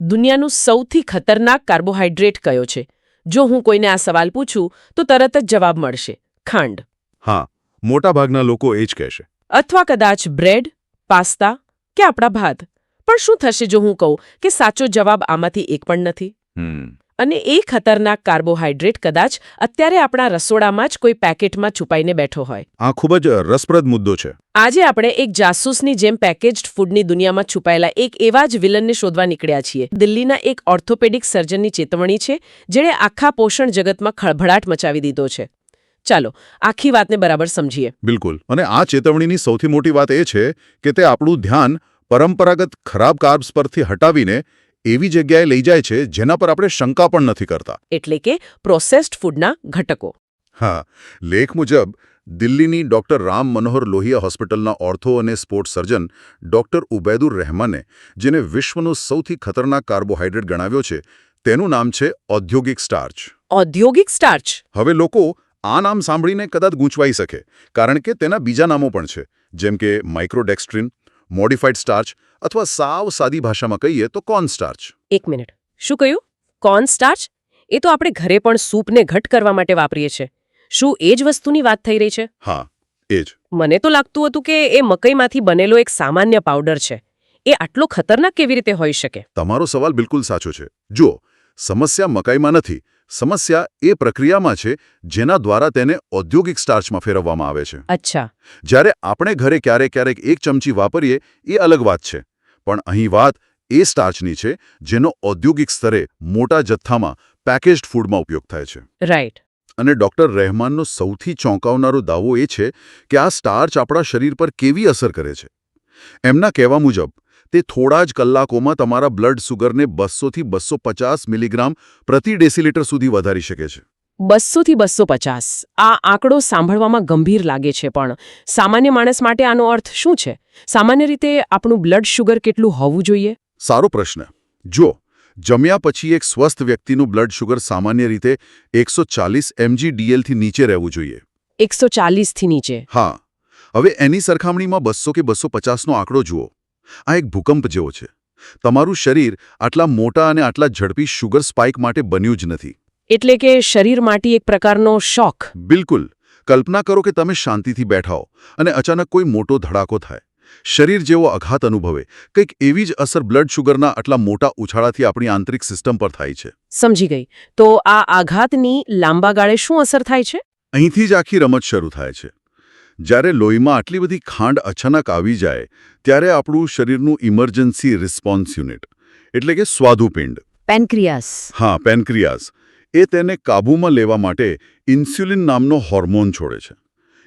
દુનિયાનું સૌથી ખતરનાક કાર્બોહાઈડ્રેટ કયો છે? જો હું કોઈને આ સવાલ પૂછું તો તરત જ જવાબ મળશે. ખાંડ. હા મોટાભાગના લોકો એ જ કહેશે. અથવા કદાચ બ્રેડ પાસ્તા કે આપણા ભાત. પણ શું થશે જો હું કહું કે સાચો જવાબ આમાંથી એક પણ નથી? અને એ ખતરનાક કાર્બોહાઈડ્રેટ કદાચ અત્યારે આપણા રસોડામાં જ કોઈ પેકેટમાં છુપાઈને બેઠો હોય. આ ખૂબ જ રસપ્રદ મુદ્દો છે. આજે આપણે એક જાસૂસની જેમ પેકેજ્ડ ફૂડની દુનિયામાં છુપાયેલા એક એવા જ વિલનને શોધવા નીકળ્યા છીએ. દિલ્હીના એક ઓર્થોપેડિક સર્જનની ચેતવણી છે જેણે આખા પોષણ જગતમાં ખળભળાટ મચાવી દીધો છે. ચાલો આખી વાતને બરાબર સમજીએ. બિલકુલ. અને આ ચેતવણીની સૌથી મોટી વાત એ છે કે તે આપણું ધ્યાન પરંપરાગત ખરાબ કાર્બ્સ પરથી હટાવીને એવી જગ્યાએ લઈ જાય છે જેના પર આપણે શંકા પણ નથી કરતા. એટલે કે પ્રોસેસ્ડ ફૂડના ઘટકો. હા લેખ મુજબ દિલ્હીની ડોક્ટર રામ મનોહર લોહિયા હોસ્પિટલના ઓર્થો અને સ્પોર્ટ્સ સર્જન ડોક્ટર ઉબૈદુર રહેમાને જેને વિશ્વનો સૌથી ખતરનાક કાર્બોહાઈડ્રેટ ગણાવ્યો છે તેનું નામ છે ઔદ્યોગિક સ્ટાર્ચ. ઔદ્યોગિક સ્ટાર્ચ. હવે લોકો આ નામ સાંભળીને કદાચ ગૂંચવાઈ શકે કારણ કે તેના બીજા નામો પણ છે જેમ કે માઇક્રોડેક્સ્ટ્રિન મોડિફાઈડ સ્ટાર્ચ અથવા સાવ સાદી ભાષામાં કહીએ તો કોર્ન સ્ટાર્ચ. એક મિનિટ. શું કહ્યું? Corn starch? એ તો આપણે ઘરે પણ સૂપને ઘટ કરવા માટે વાપરીએ છીએ. શું એ જ વસ્તુની વાત થઈ રહી છે? હા એ જ. મને તો લાગતું હતું કે એ મકઈમાંથી બનેલો એક સામાન્ય પાવડર છે. એ આટલો ખતરનાક કેવી રીતે હોઈ શકે? તમારો સવાલ બિલકુલ સાચો છે. જુઓ સમસ્યા મકાઈમાં નથી સમસ્યા એ પ્રક્રિયામાં છે જેના દ્વારા તેને ઔદ્યોગિક સ્ટાર્ચમાં ફેરવવામાં આવે છે. અચ્છા. જ્યારે આપણે ઘરે ક્યારેક ક્યારેક એક ચમચી વાપરીએ એ અલગ વાત છે. પણ અહીં વાત એ સ્ટાર્ચની છે જેનો ઔદ્યોગિક સ્તરે મોટા જથ્થામાં પેકેજ્ડ ફૂડમાં ઉપયોગ થાય છે. રાઈટ. અને ડોક્ટર રહેમાનનો સૌથી ચોંકાવનારો દાવો એ છે કે આ સ્ટાર્ચ આપણા શરીર પર કેવી અસર કરે છે. એમના કહેવા મુજબ તે થોડા જ કલાકોમાં તમારા બ્લડ સુગરને બસોથી બસો પચાસ મિલીગ્રામ પ્રતિ ડેસીલીટર સુધી વધારી શકે છે. બસોથી બસો પચાસ આ આંકડો સાંભળવામાં ગંભીર લાગે છે પણ સામાન્ય માણસ માટે આનો અર્થ શું છે? સામાન્ય રીતે આપણું બ્લડ શુગર કેટલું હોવું જોઈએ? સારો પ્રશ્ન. જો જમ્યા પછી એક સ્વસ્થ વ્યક્તિનું બ્લડ શુગર સામાન્ય રીતે એકસો ચાલીસ એમજી ડીએલથી નીચે રહેવું જોઈએ. એકસો ચાલીસથી નીચે. હા. હવે એની સરખામણીમાં બસો કે બસો પચાસનો આંકડો જુઓ. આ એક ભૂકંપ જેવો છે. તમારું શરીર આટલા મોટા અને આટલા ઝડપી શુગર સ્પાઇક માટે બન્યું જ નથી. એટલે કે શરીર માટે એક પ્રકારનો શોખ બિલકુલ. કલ્પના કરો કે તમે શાંતિથી બેઠા હો અને અચાનક કોઈ મોટો ધડાકો થાય. શરીર જેવો આઘાત અનુભવે. કંઈક એવી જ અસર બ્લડ શુગરના આટલા મોટા ઉછાળાથી આપણી આંતરિક સિસ્ટમ પર થાય છે. સમજી ગઈ. તો આ આઘાતની લાંબા ગાળે શું અસર થાય છે? અહીંથી જ આખી રમત શરૂ થાય છે. જ્યારે લોહીમાં આટલી બધી ખાંડ અચાનક આવી જાય ત્યારે આપણું શરીરનું ઇમરજન્સી રિસ્પોન્સ યુનિટ એટલે કે સ્વાદુપિંડ. પેનક્રિયાસ. હા પેનક્રિયાસ. એ તેને કાબૂમાં લેવા માટે ઇન્સ્યુલિન નામનો હોર્મોન છોડે છે.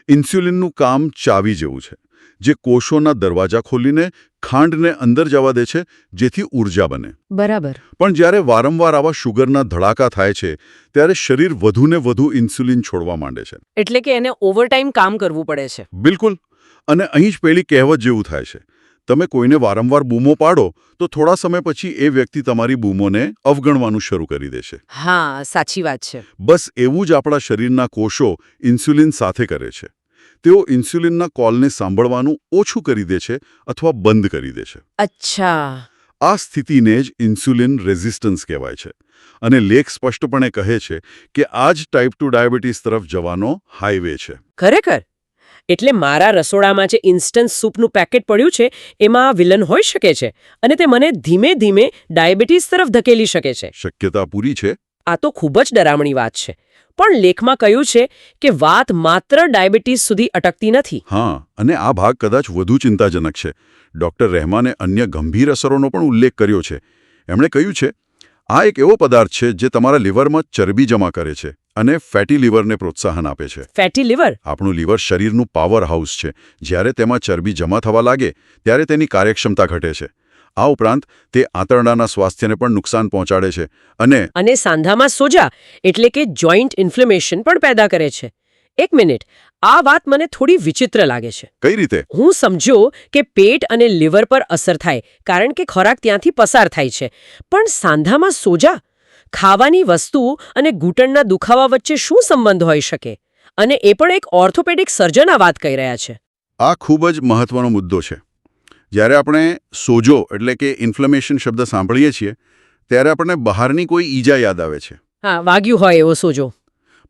ઇન્સ્યુલિનનું કામ ચાવી જેવું છે. જે કોષોના દરવાજા ખોલીને ખાંડને અંદર જવા દે છે જેથી ઊર્જા બને. બરાબર. પણ જ્યારે વારંવાર આવા શુગરના ધડાકા થાય છે ત્યારે શરીર વધુને વધુ ઇન્સ્યુલિન છોડવા માંડે છે. એટલે કે એને ઓવરટાઈમ કામ કરવું પડે છે. બિલકુલ. અને અહીં જ પેલી કહેવત જેવું થાય છે. તમે કોઈને વારંવાર બૂમો પાડો તો થોડા સમય પછી એ વ્યક્તિ તમારી બૂમોને અવગણવાનું શરૂ કરી દેશે હા સાચી વાત છે. બસ એવું જ આપણા શરીરના કોષો ઇન્સ્યુલિન સાથે કરે છે. તેઓ ઇન્સ્યુલિનના કોલને સાંભળવાનું ઓછું કરી દે છે અથવા બંધ કરી દે છે. અચ્છા. આ સ્થિતિને જ ઇન્સ્યુલિન રેઝિસ્ટન્સ કહેવાય છે અને લેખ સ્પષ્ટપણે કહે છે કે આ જ ટાઈપ ટુ ડાયાબિટીસ તરફ જવાનો હાઈવે છે. ખરેખર? એટલે મારા રસોડામાં જે ઇન્સ્ટન્ટ સૂપનું પેકેટ પડ્યું છે એમાં વિલન હોઈ શકે છે અને તે મને ધીમે ધીમે ડાયાબિટીસ તરફ ધકેલી શકે છે. શક્યતા પૂરી છે? આ તો ખૂબ જ ડરામણી વાત છે. પણ લેખમાં કહ્યું છે કે વાત માત્ર ડાયાબિટીસ સુધી અટકતી નથી. હા અને આ ભાગ કદાચ વધુ ચિંતાજનક છે. ડોક્ટર રહેમાને અન્ય ગંભીર અસરોનો પણ ઉલ્લેખ કર્યો છે. એમણે કહ્યું છે આ એક એવો પદાર્થ છે જે તમારા લીવરમાં ચરબી જમા કરે છે અને ફેટી લીવરને પ્રોત્સાહન આપે છે. Fatty liver? આપણું લીવર શરીરનું પાવર હાઉસ છે. જ્યારે તેમાં ચરબી જમા થવા લાગે ત્યારે તેની કાર્યક્ષમતા ઘટે છે. આ ઉપરાંત તે આંતરડાના સ્વાસ્થ્યને પણ નુકસાન પહોંચાડે છે અને અને સાંધામાં સોજા એટલે કે જોઈન્ટ ઇન્ફ્લેમેશન પણ પેદા કરે છે. એક મિનિટ આ વાત મને થોડી વિચિત્ર લાગે છે. કઈ રીતે? હું સમજો કે પેટ અને લીવર પર અસર થાય કારણ કે ખોરાક ત્યાંથી પસાર થાય છે. પણ સાંધામાં સોજા? ખાવાની વસ્તુ અને ઘૂંટણના દુખાવા વચ્ચે શું સંબંધ હોઈ શકે? અને એ પણ એક ઓર્થોપેડિક સર્જન આ વાત કહી રહ્યા છે. આ ખૂબ જ મહત્વનો મુદ્દો છે. જ્યારે આપણે સોજો એટલે કે ઇન્ફ્લેમેશન શબ્દ સાંભળીએ છીએ ત્યારે આપણને બહારની કોઈ ઈજા યાદ આવે છે. હા વાગ્યું હોય એવો સોજો.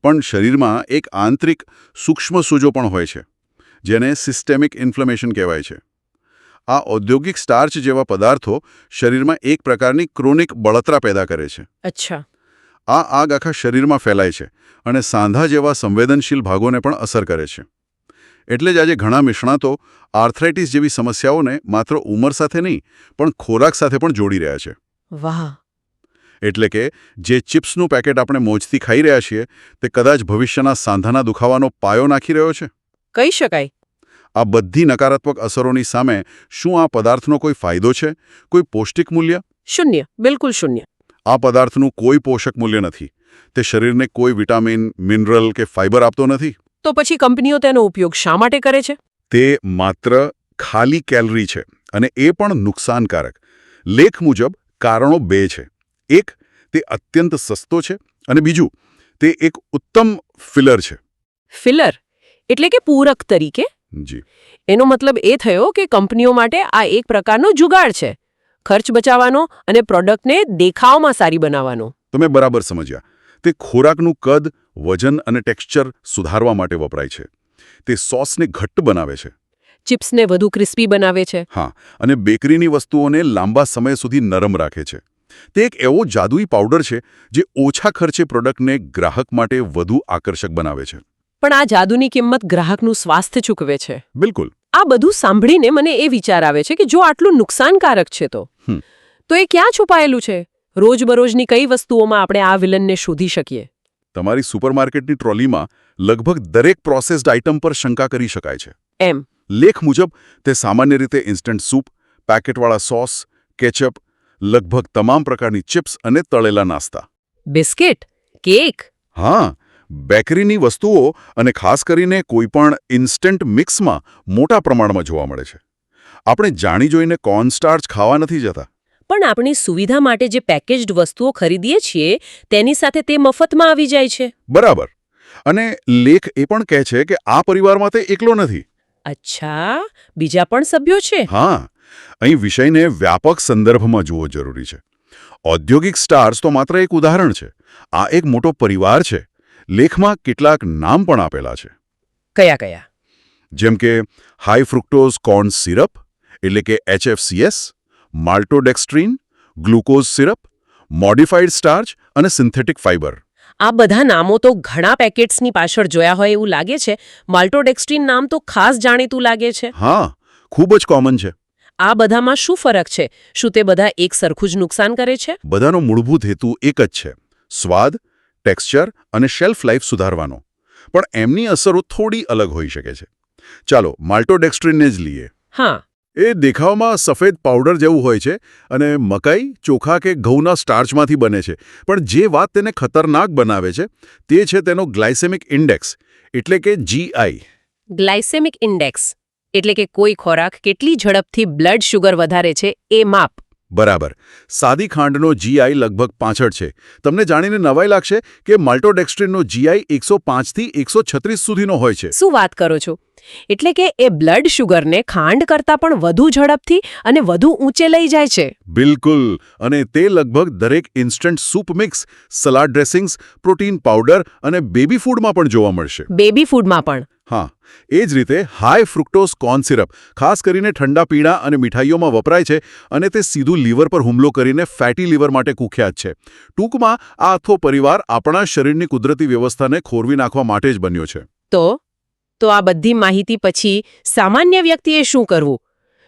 પણ શરીરમાં એક આંતરિક સૂક્ષ્મ સોજો પણ હોય છે જેને સિસ્ટેમિક ઇન્ફ્લેમેશન કહેવાય છે. આ ઔદ્યોગિક સ્ટાર્ચ જેવા પદાર્થો શરીરમાં એક પ્રકારની ક્રોનિક બળતરા પેદા કરે છે. અચ્છા. આ આગ આખા શરીરમાં ફેલાય છે અને સાંધા જેવા સંવેદનશીલ ભાગોને પણ અસર કરે છે. એટલે જ આજે ઘણા નિષ્ણાતો આર્થરાઇટિસ જેવી સમસ્યાઓને માત્ર ઉંમર સાથે નહીં પણ ખોરાક સાથે પણ જોડી રહ્યા છે. વાહ! એટલે કે જે ચિપ્સનું પેકેટ આપણે મોજથી ખાઈ રહ્યા છીએ તે કદાચ ભવિષ્યના સાંધાના દુખાવાનો પાયો નાખી રહ્યો છે? કહી શકાય. આ બધી નકારાત્મક અસરોની સામે શું આ પદાર્થનો કોઈ ફાયદો છે? કોઈ પૌષ્ટિક મૂલ્ય? શૂન્ય બિલકુલ શૂન્ય. આ પદાર્થનું કોઈ પોષક મૂલ્ય નથી. તે શરીરને કોઈ વિટામિન મિનરલ કે ફાઇબર આપતો નથી? તો પછી કંપનીઓ તેનો ઉપયોગ શા માટે કરે છે? તે માત્ર ખાલી કેલરી છે અને એ પણ નુકસાનકારક. લેખ મુજબ કારણો બે છે. એક તે અત્યંત સસ્તો છે અને બીજું તે એક ઉત્તમ ફિલર છે. ફિલર એટલે કે પૂરક તરીકે? જી. એનો મતલબ એ થયો કે કંપનીઓ માટે આ એક પ્રકારનો જુગાડ છે. ખર્ચ બચાવવાનો અને પ્રોડક્ટને દેખાવમાં સારી બનાવવાનો. તમે બરાબર સમજ્યા. તે ખોરાકનું કદ વજન અને ટેક્સચર સુધારવા માટે વપરાય છે. તે સોસને ઘટ્ટ બનાવે છે. ચિપ્સને વધુ ક્રિસ્પી બનાવે છે. હા અને બેકરીની વસ્તુઓને લાંબા સમય સુધી નરમ રાખે છે. તે એક એવો જાદુઈ પાવડર છે જે ઓછા ખર્ચે પ્રોડક્ટને ગ્રાહક માટે વધુ આકર્ષક બનાવે છે. પણ આ જાદુની કિંમત ગ્રાહકનું સ્વાસ્થ્ય ચૂકવે છે. બિલકુલ. આ બધું સાંભળીને મને એ વિચાર આવે છે કે જો આટલું નુકસાનકારક છે તો. તો એ ક્યાં છુપાયેલું છે? રોજબરોજની કઈ વસ્તુઓમાં આપણે આ વિલનને શોધી શકીએ? તમારી સુપરમાર્કેટની ટ્રોલીમાં લગભગ દરેક પ્રોસેસ્ડ આઇટમ પર શંકા કરી શકાય છે. એમ. લેખ મુજબ તે સામાન્ય રીતે ઇન્સ્ટન્ટ સૂપ પેકેટવાળા સોસ કેચઅપ લગભગ તમામ પ્રકારની ચિપ્સ અને તળેલા નાસ્તા. બિસ્કિટ? કેક? હા બેકરીની વસ્તુઓ અને ખાસ કરીને કોઈપણ ઇન્સ્ટન્ટ મિક્સમાં મોટા પ્રમાણમાં જોવા મળે છે. આપણે જાણી જોઈને કોર્નસ્ટાર્ચ ખાવા નથી જતા. પણ આપણી સુવિધા માટે જે પેકેજ્ડ વસ્તુઓ ખરીદીએ છીએ તેની સાથે તે મફતમાં આવી જાય છે. બરાબર. અને લેખ એ પણ કહે છે કે આ પરિવારમાં તે એકલો નથી. અચ્છા બીજા પણ સભ્યો છે? હા. અહીં વિષયને વ્યાપક સંદર્ભમાં જોવો જરૂરી છે. ઔદ્યોગિક સ્ટાર્સ તો માત્ર એક ઉદાહરણ છે. આ એક મોટો પરિવાર છે. લેખમાં કેટલાક નામ પણ આપેલા છે. કયા કયા? જેમ કે હાઈ ફ્રુક્ટોઝ કોર્ન સિરપ એટલે કે HFCS maltodextrin glucose syrup modified starch અને સિન્થેટિક ફાઇબર. આ બધા નામો તો ઘણા પેકેટ્સની પાછળ જોયા હોય એવું લાગે છે. માલ્ટોડેક્સ્ટ્રીન નામ તો ખાસ જાણીતું લાગે છે. હા ખૂબ જ કોમન છે. આ બધામાં શું ફરક છે? શું તે બધા એક સરખું જ નુકસાન કરે છે? બધાનો મૂળભૂત હેતુ એક જ છે. સ્વાદ ટેક્સચર અને શેલ્ફ લાઈફ સુધારવાનો. પણ એમની અસરો થોડી અલગ હોઈ શકે છે. ચાલો માલ્ટોડેક્સ્ટ્રીનને જ લઈએ. હા. એ દેખાવમાં સફેદ પાવડર જેવું હોય છે અને મકાઈ ચોખા કે ઘઉંના સ્ટાર્ચમાંથી બને છે. પણ જે વાત તેને ખતરનાક બનાવે છે, તે છે તેનો ગ્લાયસેમિક ઇન્ડેક્સ, એટલે કે જીઆઈ ગ્લાયસેમિક ઇન્ડેક્સ, એટલે કે કોઈ ખોરાક કેટલી ઝડપથી બ્લડ શુગર વધારે છે એ માપ. બરાબર. સાદી ખાંડનો જીઆઈ લગભગ પાછળ છે. તમને જાણીને નવાઈ લાગશે કે માલ્ટોડેક્સ્ટ્રીનનો જીઆઈ એકસો પાંચથી એકસો છત્રીસ સુધીનો હોય છે. શું વાત કરો છો? એટલે કે એ બ્લડ શુગરને ખાંડ કરતાં પણ વધુ ઝડપથી અને વધુ ઊંચે લઈ જાય છે. બિલકુલ. અને તે લગભગ દરેક instant soup mix salad dressings protein powder અને બેબી ફૂડમાં પણ જોવા મળશે. બેબી ફૂડમાં પણ. હા એ જ રીતે હાઈ ફ્રુક્ટોઝ કોર્ન સિરપ ખાસ કરીને ઠંડા પીણા અને મીઠાઈઓમાં વપરાય છે અને તે સીધું લીવર પર હુમલો કરીને ફેટી લીવર માટે કુખ્યાત છે. ટૂંકમાં આ આખો પરિવાર આપણા શરીરની કુદરતી વ્યવસ્થાને ખોરવી નાખવા માટે જ બન્યો છે. તો? તો આ બધી માહિતી પછી સામાન્ય વ્યક્તિએ શું કરવું?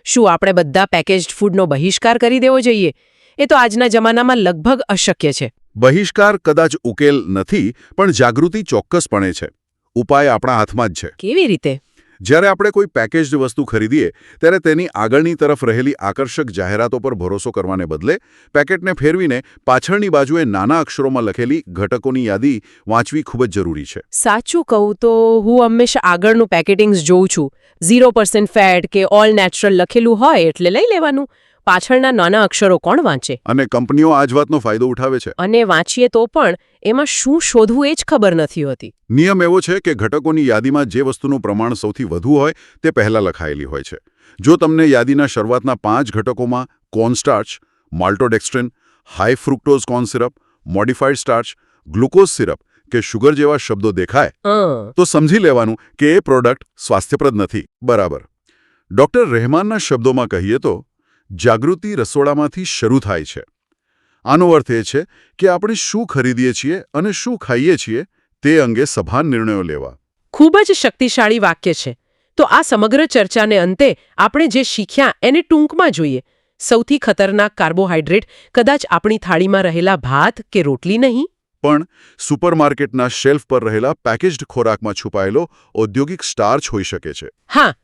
શું આપણે બધા પેકેજ્ડ ફૂડનો બહિષ્કાર કરી દેવો જોઈએ? એ તો આજના જમાનામાં લગભગ અશક્ય છે. બહિષ્કાર કદાચ ઉકેલ નથી પણ જાગૃતિ ચોક્કસપણે છે. ઉપાય આપણા હાથમાં જ છે. કેવી રીતે? જ્યારે આપણે કોઈ પેકેજ્ડ વસ્તુ ખરીદીએ ત્યારે તેની આગળની તરફ રહેલી આકર્ષક જાહેરાતો પર ભરોસો કરવાને બદલે પેકેટને ફેરવીને પાછળની બાજુએ નાના અક્ષરોમાં લખેલી ઘટકોની યાદી વાંચવી ખૂબ જ જરૂરી છે. સાચું કહું તો હું હંમેશા આગળનું પેકેટિંગ્સ જોઉં છું. ઝીરો ફેટ કે ઓલ નેચરલ લખેલું હોય એટલે લઈ લેવાનું. પાછળના નાના અક્ષરો કોણ વાંચે? અને કંપનીઓ આ જ વાતનો ફાયદો ઉઠાવે છે. અને વાંચીએ તો પણ એમાં શું શોધવું એ જ ખબર નથી હોતી. નિયમ એવો છે કે ઘટકોની યાદીમાં જે વસ્તુનું પ્રમાણ સૌથી વધુ હોય તે પહેલાં લખાયેલી હોય છે. જો તમને યાદીના શરૂઆતના પાંચ ઘટકોમાં cornstarch maltodextrin high fructose corn syrup modified starch glucose syrup કે શુગર જેવા શબ્દો દેખાય તો સમજી લેવાનું કે એ પ્રોડક્ટ સ્વાસ્થ્યપ્રદ નથી. બરાબર. ડોક્ટર રહેમાનના શબ્દોમાં કહીએ તો જાગૃતિ રસોડામાંથી શરૂ થાય છે. આનો અર્થ એ છે કે આપણે શું ખરીદીએ છીએ અને શું ખાઈએ છીએ તે અંગે સભાન નિર્ણયો લેવા. ખૂબ જ શક્તિશાળી વાક્ય છે. તો આ સમગ્ર ચર્ચાને અંતે આપણે જે શીખ્યા એને ટૂંકમાં જોઈએ. સૌથી ખતરનાક કાર્બોહાઈડ્રેટ કદાચ આપણી થાળીમાં રહેલા ભાત કે રોટલી નહીં? પણ સુપરમાર્કેટના શેલ્ફ પર રહેલા પેકેજ્ડ ખોરાકમાં છુપાયેલો ઔદ્યોગિક સ્ટાર્ચ હોઈ શકે છે. હા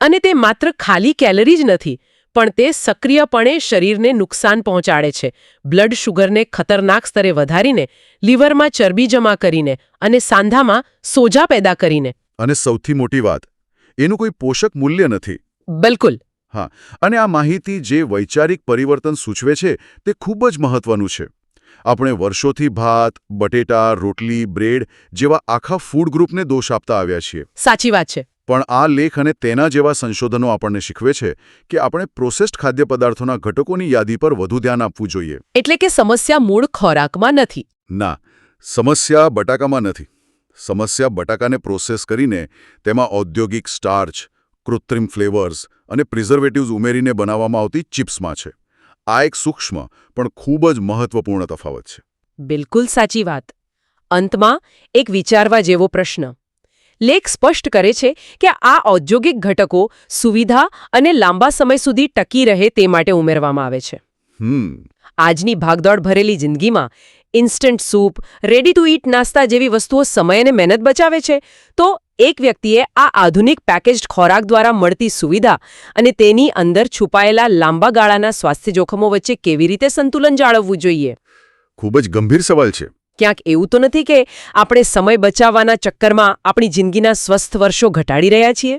અને તે માત્ર ખાલી કેલરી જ નથી પણ તે સક્રિયપણે શરીરને નુકસાન પહોંચાડે છે. બ્લડ શુગરને ખતરનાક સ્તરે વધારીને લીવરમાં ચરબી જમા કરીને અને સાંધામાં સોજા પેદા કરીને. અને સૌથી મોટી વાત એનું કોઈ પોષક મૂલ્ય નથી. બિલકુલ. હા અને આ માહિતી જે વૈચારિક પરિવર્તન સૂચવે છે તે ખૂબ જ મહત્વનું છે. આપણે વર્ષોથી ભાત બટેટા રોટલી બ્રેડ જેવા આખા ફૂડ ગ્રુપને દોષ આપતા આવ્યા છીએ. સાચી વાત છે. પણ આ લેખ અને તેના જેવા સંશોધનો આપણને શીખવે છે કે આપણે પ્રોસેસ્ડ ખાદ્ય પદાર્થોના ઘટકોની યાદી પર વધુ ધ્યાન આપવું જોઈએ. એટલે કે સમસ્યા મૂળ ખોરાકમાં નથી. ના સમસ્યા બટાકામાં નથી. સમસ્યા બટાકાને પ્રોસેસ કરીને તેમાં ઔદ્યોગિક સ્ટાર્ચ કૃત્રિમ ફ્લેવર્સ અને પ્રિઝર્વેટિવ્સ ઉમેરીને બનાવવામાં આવતી ચિપ્સમાં છે. આ એક સૂક્ષ્મ પણ ખૂબ જ મહત્વપૂર્ણ તફાવત છે. બિલકુલ સાચી વાત. અંતમાં એક વિચારવા જેવો પ્રશ્ન. લેખ સ્પષ્ટ કરે છે કે આ ઔદ્યોગિક ઘટકો સુવિધા અને લાંબા સમય સુધી ટકી રહે તે માટે ઉમેરવામાં આવે છે. હમ. આજની ભાગદોડ ભરેલી જિંદગીમાં instant soup ready to eat નાસ્તા જેવી વસ્તુઓ સમય અને મહેનત બચાવે છે તો એક વ્યક્તિએ આ આધુનિક પેકેજ્ડ ખોરાક દ્વારા મળતી સુવિધા અને તેની અંદર છુપાયેલા લાંબા ગાળાના સ્વાસ્થ્ય જોખમો વચ્ચે કેવી રીતે સંતુલન જાળવવું જોઈએ? ખૂબ જ ગંભીર સવાલ છે. ક્યાંક એવું તો નથી કે આપણે સમય બચાવવાના ચક્કરમાં આપણી જિંદગીના સ્વસ્થ વર્ષો ઘટાડી રહ્યા છીએ?